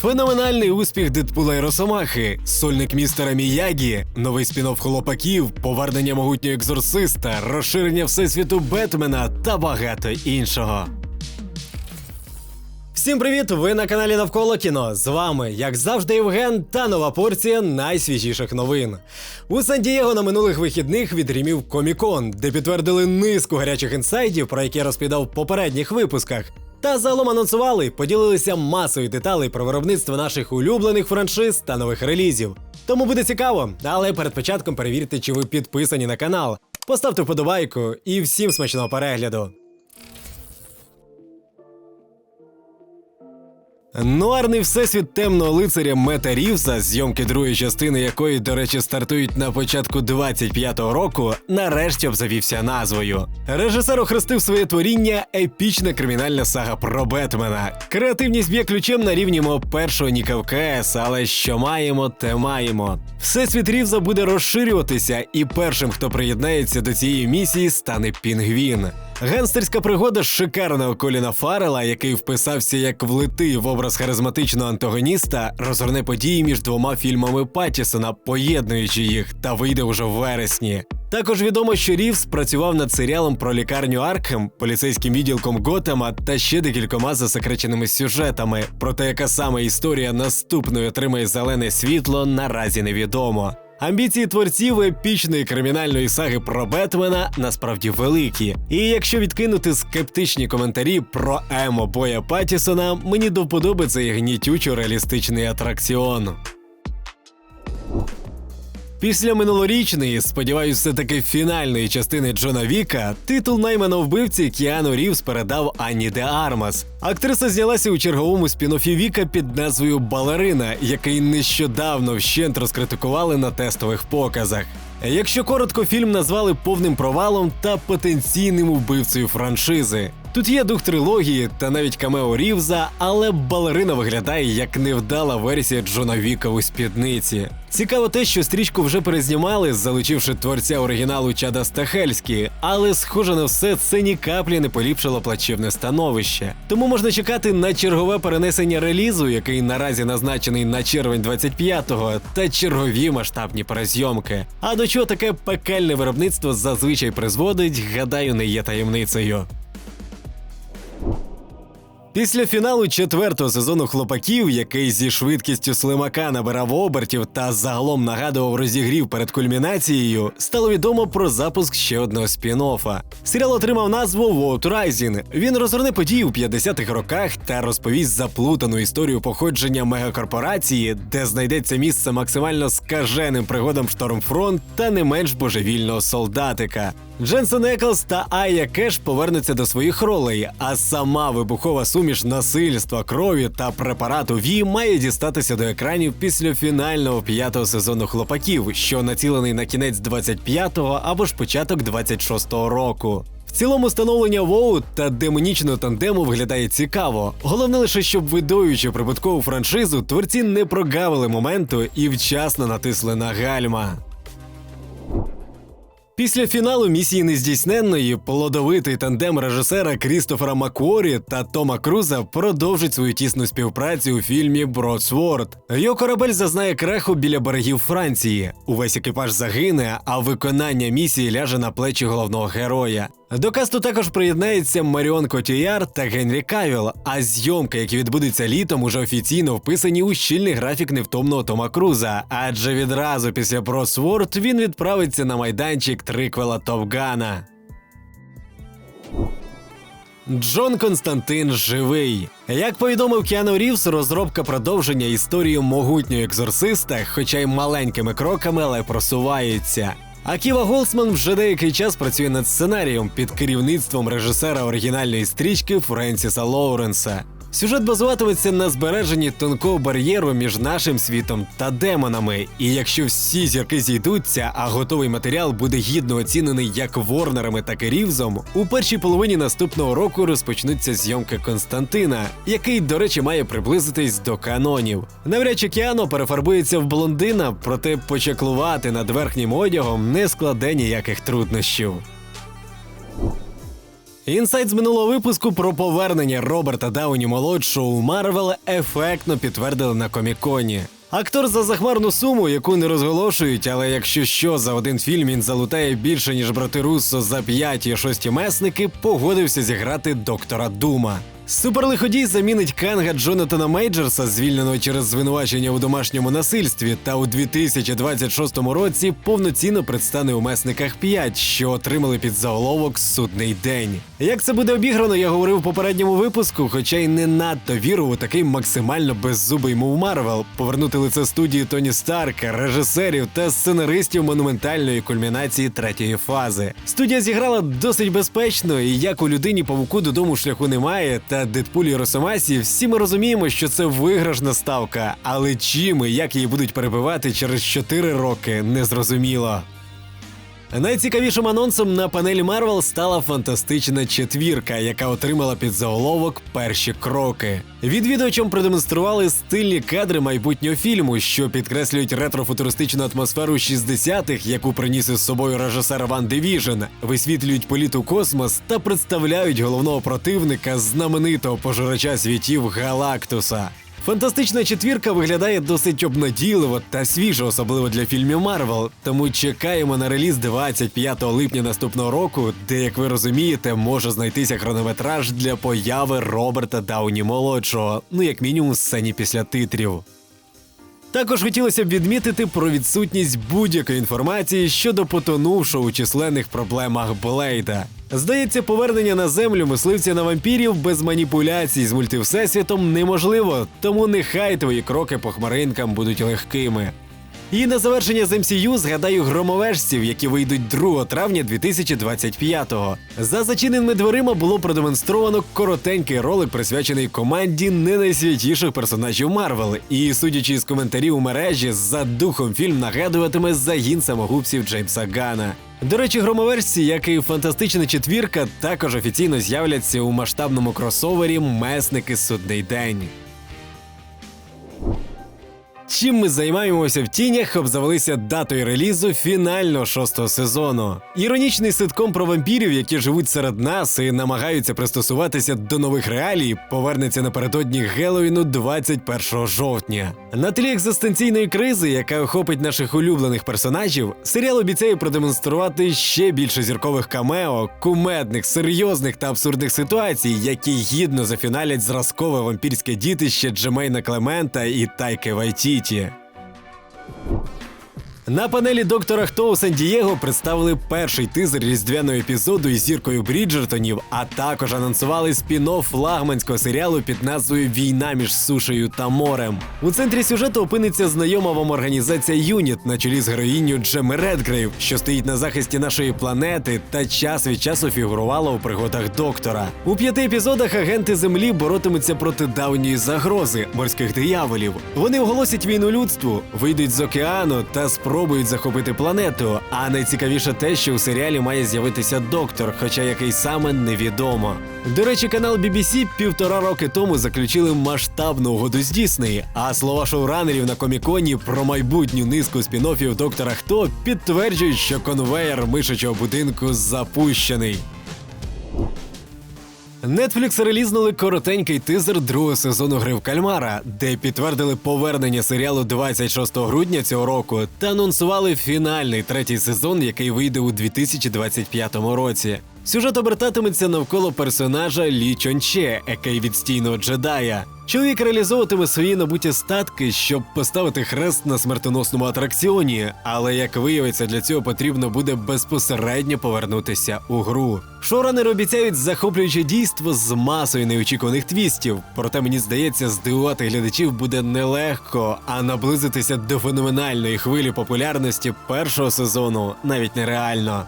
Феноменальний успіх Дедпула і Росомахи, сольник містера Міягі, новий спін-офф хлопаків, повернення могутнього екзорциста, розширення всесвіту Бетмена та багато іншого. Всім привіт! Ви на каналі Навколо кіно. З вами, як завжди, Євген та нова порція найсвіжіших новин. У Сан-Дієго на минулих вихідних відрімів Комікон, де підтвердили низку гарячих інсайдів, про які я розповідав в попередніх випусках. Та загалом анонсували, поділилися масою деталей про виробництво наших улюблених франшиз та нових релізів. Тому буде цікаво, але перед початком перевірте, чи ви підписані на канал. Поставте вподобайку і всім смачного перегляду. Нуарний всесвіт темного лицаря Мета Рівза, зйомки другої частини якої, до речі, стартують на початку 25-го року, нарешті обзавівся назвою. Режисер охрестив своє творіння епічна кримінальна сага про Бетмена. Креативність б'є ключем на рівні мого першого Ніка в КС, але що маємо, те маємо. Всесвіт Рівза буде розширюватися, і першим, хто приєднається до цієї місії, стане Пінгвін. Генстерська пригода шикарного Коліна Фаррела, який вписався як влитий в образ харизматичного антагоніста, розгорне події між двома фільмами Паттісона, поєднуючи їх, та вийде уже в вересні. Також відомо, що Рівс працював над серіалом про лікарню Аркхем, поліцейським відділком Готема та ще декількома засекреченими сюжетами. Проте яка саме історія наступної отримає зелене світло, наразі невідомо. Амбіції творців епічної кримінальної саги про Бетмена насправді великі. І якщо відкинути скептичні коментарі про емо Боя Паттісона, мені до вподоби гнітючо реалістичний атракціон. Після минулорічної, сподіваюся, все таки фінальної частини Джона Віка, титул наймана вбивці Кіану Рівз передав Анні Де Армас. Актриса знялася у черговому спін-оффі Віка під назвою Балерина, який нещодавно вщент розкритикували на тестових показах. Якщо коротко, фільм назвали повним провалом та потенційним вбивцею франшизи. Тут є дух трилогії та навіть камео Рівза, але балерина виглядає як невдала версія Джона Віка у спідниці. Цікаво те, що стрічку вже перезнімали, залучивши творця оригіналу Чада Стахельські, але схоже на все це ні каплі не поліпшило плачевне становище. Тому можна чекати на чергове перенесення релізу, який наразі назначений на червень 25-го, та чергові масштабні перезйомки. А до чого таке пекельне виробництво зазвичай призводить, гадаю, не є таємницею. Після фіналу четвертого сезону хлопаків, який зі швидкістю слимака набирав обертів та загалом нагадував розігрів перед кульмінацією, стало відомо про запуск ще одного спін-оффа. Серіал отримав назву World Rising. Він розгорне події у 50-х роках та розповість заплутану історію походження мегакорпорації, де знайдеться місце максимально скаженим пригодам Штормфронт та не менш божевільного солдатика. Дженсен Еклс та Айя Кеш повернуться до своїх ролей, а сама вибухова суміш насильства, крові та препарату Ві має дістатися до екранів після фінального п'ятого сезону хлопаків, що націлений на кінець 25-го або ж початок 26-го року. В цілому становлення Воу та демонічного тандему виглядає цікаво. Головне лише, щоб видоюючи прибуткову франшизу, творці не прогавили моменту і вчасно натисли на гальма. Після фіналу місії нездійсненної плодовитий тандем режисера Крістофера Макворі та Тома Круза продовжить свою тісну співпрацю у фільмі Бродсворд. Його корабель зазнає краху біля берегів Франції. Увесь екіпаж загине, а виконання місії ляже на плечі головного героя. До касту також приєднається Маріон Котіяр та Генрі Кавіл, а зйомки, які відбудуться літом, уже офіційно вписані у щільний графік невтомного Тома Круза. Адже відразу після Бросворд він відправиться на майданчик триквела Топгана. Джон Константин живий. Як повідомив Кіану Рівс, розробка продовження історії могутнього екзорциста, хоча й маленькими кроками, але просувається. Аківа Голсман вже деякий час працює над сценарієм під керівництвом режисера оригінальної стрічки Френсіса Лоуренса. Сюжет базуватиметься на збереженні тонкого бар'єру між нашим світом та демонами. І якщо всі зірки зійдуться, а готовий матеріал буде гідно оцінений як Ворнерами, так і Рівзом, у першій половині наступного року розпочнуться зйомки Константина, який, до речі, має приблизитись до канонів. Навряд чи Кіано перефарбується в блондина, проте почеклувати над верхнім одягом не складе ніяких труднощів. Інсайт з минулого випуску про повернення Роберта Дауні молодшого у Марвел ефектно підтвердили на коміконі. Актор за захмарну суму, яку не розголошують, але якщо що за один фільм він залутає більше ніж брати Руссо за п'яті і шості месники, погодився зіграти доктора Дума. Суперлиходій замінить Канга Джонатана Мейджерса, звільненого через звинувачення у домашньому насильстві, та у 2026 році повноцінно предстане у месниках 5, що отримали під заголовок Судний день. Як це буде обіграно, я говорив у попередньому випуску, хоча й не надто вірив у такий максимально беззубий мув Марвел повернути лице студії Тоні Старка, режисерів та сценаристів монументальної кульмінації третьої фази. Студія зіграла досить безпечно, і як у людині павуку додому шляху немає, та Дедпулі Росомасі, всі ми розуміємо, що це виграшна ставка. Але чим і як її будуть перебивати через 4 роки, незрозуміло. Найцікавішим анонсом на панелі Марвел стала фантастична четвірка, яка отримала під заголовок перші кроки. Відвідувачам продемонстрували стильні кадри майбутнього фільму, що підкреслюють ретрофутуристичну атмосферу 60-х, яку приніс із собою режисер Ван Дивіжен, висвітлюють політ у космос та представляють головного противника знаменитого пожирача світів Галактуса. Фантастична четвірка виглядає досить обнадійливо та свіжо, особливо для фільмів Марвел. Тому чекаємо на реліз 25 липня наступного року, де, як ви розумієте, може знайтися хронометраж для появи Роберта Дауні молодшого, ну як мінімум сцені після титрів. Також хотілося б відмітити про відсутність будь-якої інформації щодо потонувшого у численних проблемах Блейда. Здається, повернення на землю мисливця на вампірів без маніпуляцій з мультивсесвітом неможливо, тому нехай твої кроки по хмаринкам будуть легкими. І на завершення з MCU згадаю громовежців, які вийдуть 2 травня 2025-го. За зачиненими дверима було продемонстровано коротенький ролик, присвячений команді не найсвятіших персонажів Марвел. І судячи з коментарів у мережі, за духом фільм нагадуватиме загін самогубців Джеймса Гана. До речі, громоверсі, як і фантастична четвірка, також офіційно з'являться у масштабному кросовері Месники Судний день. Чим ми займаємося в тінях, обзавелися датою релізу фінального шостого сезону. Іронічний ситком про вампірів, які живуть серед нас і намагаються пристосуватися до нових реалій, повернеться напередодні Геловіну 21 жовтня. На тлі екзистенційної кризи, яка охопить наших улюблених персонажів, серіал обіцяє продемонструвати ще більше зіркових камео, кумедних, серйозних та абсурдних ситуацій, які гідно зафіналять зразкове вампірське дітище Джемейна Клемента і Тайки Вайті. дети. На панелі доктора Хто у Сан-Дієго представили перший тизер різдвяного епізоду із зіркою Бріджертонів, а також анонсували спін-офф флагманського серіалу під назвою Війна між сушею та морем. У центрі сюжету опиниться знайома вам організація Юніт на чолі з героїню Джеми Редгрейв, що стоїть на захисті нашої планети та час від часу фігурувала у пригодах доктора. У п'яти епізодах агенти Землі боротимуться проти давньої загрози морських дияволів. Вони оголосять війну людству, вийдуть з океану та спробують спробують захопити планету. А найцікавіше те, що у серіалі має з'явитися доктор, хоча який саме невідомо. До речі, канал BBC півтора роки тому заключили масштабну угоду з Дісней, а слова шоуранерів на коміконі про майбутню низку спін-оффів доктора Хто підтверджують, що конвеєр мишачого будинку запущений. Netflix релізнули коротенький тизер другого сезону гри в кальмара, де підтвердили повернення серіалу 26 грудня цього року та анонсували фінальний третій сезон, який вийде у 2025 році. Сюжет обертатиметься навколо персонажа Лі Чонче, екей відстійного джедая. Чоловік реалізовуватиме свої набуті статки, щоб поставити хрест на смертоносному атракціоні, але як виявиться, для цього потрібно буде безпосередньо повернутися у гру. Шоуранери обіцяють захоплююче дійство з масою неочікуваних твістів. Проте мені здається, здивувати глядачів буде нелегко, а наблизитися до феноменальної хвилі популярності першого сезону навіть нереально.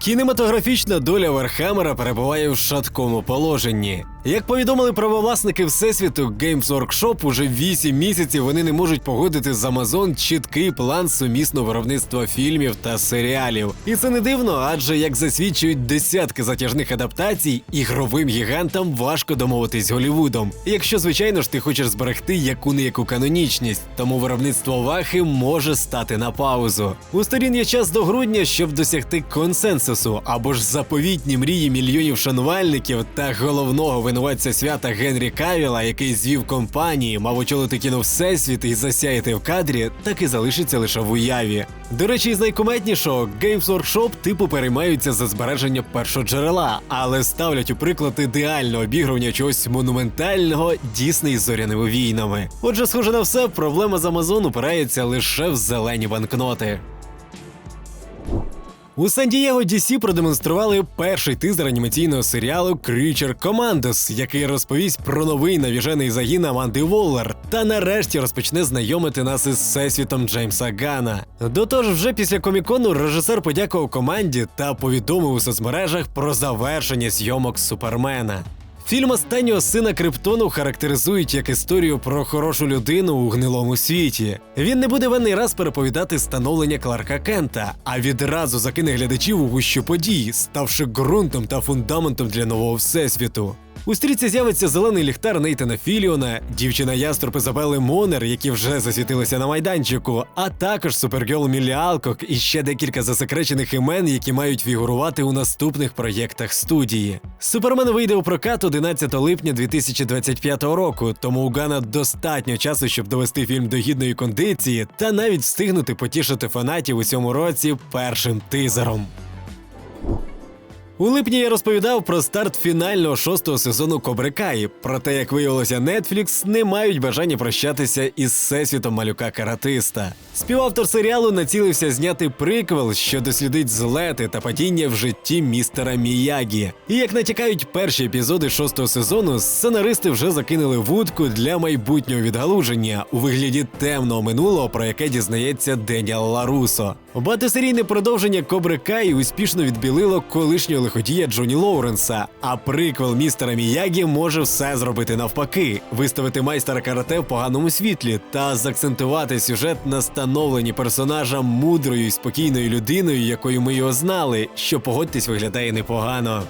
Кінематографічна доля Вархаммера перебуває в шаткому положенні. Як повідомили правовласники Всесвіту, Games Workshop уже 8 місяців вони не можуть погодити з Amazon чіткий план сумісного виробництва фільмів та серіалів. І це не дивно, адже як засвідчують десятки затяжних адаптацій, ігровим гігантам важко домовитись Голівудом. Якщо, звичайно ж, ти хочеш зберегти яку не яку канонічність, тому виробництво вахи може стати на паузу. У сторін є час до грудня, щоб досягти консенсусу або ж заповітні мрії мільйонів шанувальників та головного винуватця свята Генрі Кавіла, який звів компанії, мав очолити кіно всесвіт і засяяти в кадрі, так і залишиться лише в уяві. До речі, з найкуметнішого Games Workshop типу переймаються за збереження першоджерела, але ставлять у приклад ідеальне обігрування чогось монументального Дісней з зоряними війнами. Отже, схоже на все, проблема з Amazon упирається лише в зелені банкноти. У Сан-Дієго DC продемонстрували перший тизер анімаційного серіалу Creature Commandos, який розповість про новий навіжений загін Аманди Воллер, та нарешті розпочне знайомити нас із всесвітом Джеймса Гана. До того ж, вже після комікону режисер подякував команді та повідомив у соцмережах про завершення зйомок Супермена. Фільм останнього сина Криптону характеризують як історію про хорошу людину у гнилому світі. Він не буде в енний раз переповідати становлення Кларка Кента, а відразу закине глядачів у гущу подій, ставши ґрунтом та фундаментом для нового всесвіту. У стрічці з'явиться зелений ліхтар Нейтана Філіона, дівчина яструб Ізабели Монер, які вже засвітилися на майданчику, а також супергерл Міллі Алкок і ще декілька засекречених імен, які мають фігурувати у наступних проєктах студії. Супермен вийде у прокат 11 липня 2025 року, тому у Гана достатньо часу, щоб довести фільм до гідної кондиції та навіть встигнути потішити фанатів у цьому році першим тизером. У липні я розповідав про старт фінального шостого сезону Кобри Кай. Проте, як виявилося, Netflix не мають бажання прощатися із всесвітом малюка каратиста. Співавтор серіалу націлився зняти приквел, що дослідить злети та падіння в житті містера Міягі. І як натякають перші епізоди шостого сезону, сценаристи вже закинули вудку для майбутнього відгалуження у вигляді темного минулого, про яке дізнається Деніал Ларусо. Багатосерійне продовження Кобри Кай успішно відбілило колишнього лиходія Джоні Лоуренса. А приквел містера Міягі може все зробити навпаки, виставити майстера карате в поганому світлі та заакцентувати сюжет на становленні персонажа мудрою і спокійною людиною, якою ми його знали, що погодьтесь виглядає непогано.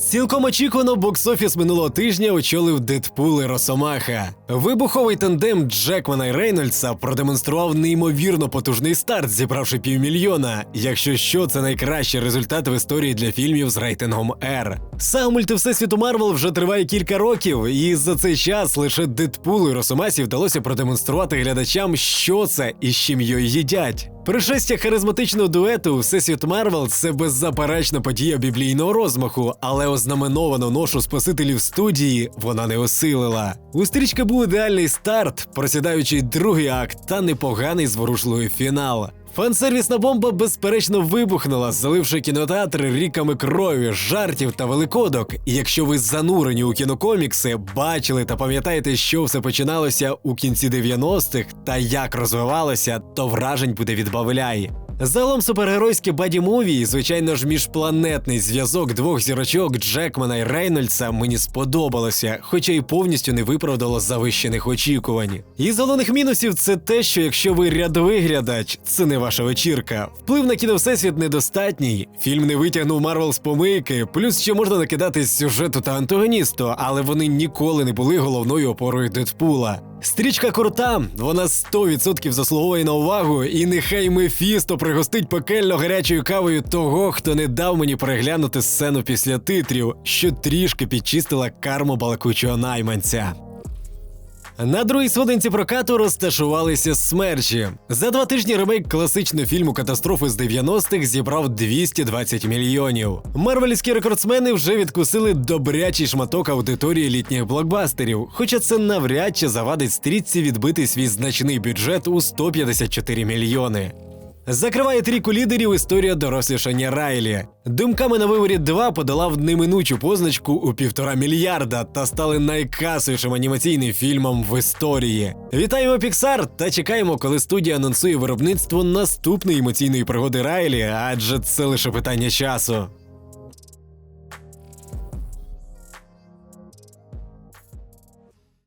Цілком очікувано бокс-офіс минулого тижня очолив Дедпул і Росомаха. Вибуховий тандем Джекмана і Рейнольдса продемонстрував неймовірно потужний старт, зібравши півмільйона. Якщо що, це найкращий результат в історії для фільмів з рейтингом R. Сага мультивсесвіту Марвел вже триває кілька років, і за цей час лише Дедпулу і Росомасі вдалося продемонструвати глядачам, що це і з чим його їдять. Пришестя харизматичного дуету Всесвіт Марвел це беззаперечна подія біблійного розмаху, але ознаменовану ношу спасителів студії вона не осилила. У стрічки був ідеальний старт, просідаючий другий акт та непоганий зворушливий фінал. Фансервісна бомба безперечно вибухнула, заливши кінотеатр ріками крові, жартів та великодок. І якщо ви занурені у кінокомікси, бачили та пам'ятаєте, що все починалося у кінці 90-х та як розвивалося, то вражень буде відбавляй. Загалом супергеройське баді-муві і, звичайно ж, міжпланетний зв'язок двох зірочок Джекмана і Рейнольдса мені сподобалося, хоча й повністю не виправдало завищених очікувань. І з головних мінусів це те, що якщо ви рядовий глядач, це не ваша вечірка. Вплив на кіно всесвіт недостатній. Фільм не витягнув Марвел з помийки, плюс ще можна накидати з сюжету та антагоністу, але вони ніколи не були головною опорою Дедпула. Стрічка крута, вона 100% заслуговує на увагу, і нехай Мефісто пригостить пекельно гарячою кавою того, хто не дав мені переглянути сцену після титрів, що трішки підчистила карму балакучого найманця. На другій сводинці прокату розташувалися смерчі. За два тижні ремейк класичного фільму Катастрофи з 90-х зібрав 220 мільйонів. Марвельські рекордсмени вже відкусили добрячий шматок аудиторії літніх блокбастерів, хоча це навряд чи завадить стрічці відбити свій значний бюджет у 154 мільйони. Закриває трійку лідерів історія дорослішання Райлі. Думками на виворі 2 подолав неминучу позначку у півтора мільярда та стали найкасовішим анімаційним фільмом в історії. Вітаємо Pixar та чекаємо, коли студія анонсує виробництво наступної емоційної пригоди Райлі, адже це лише питання часу.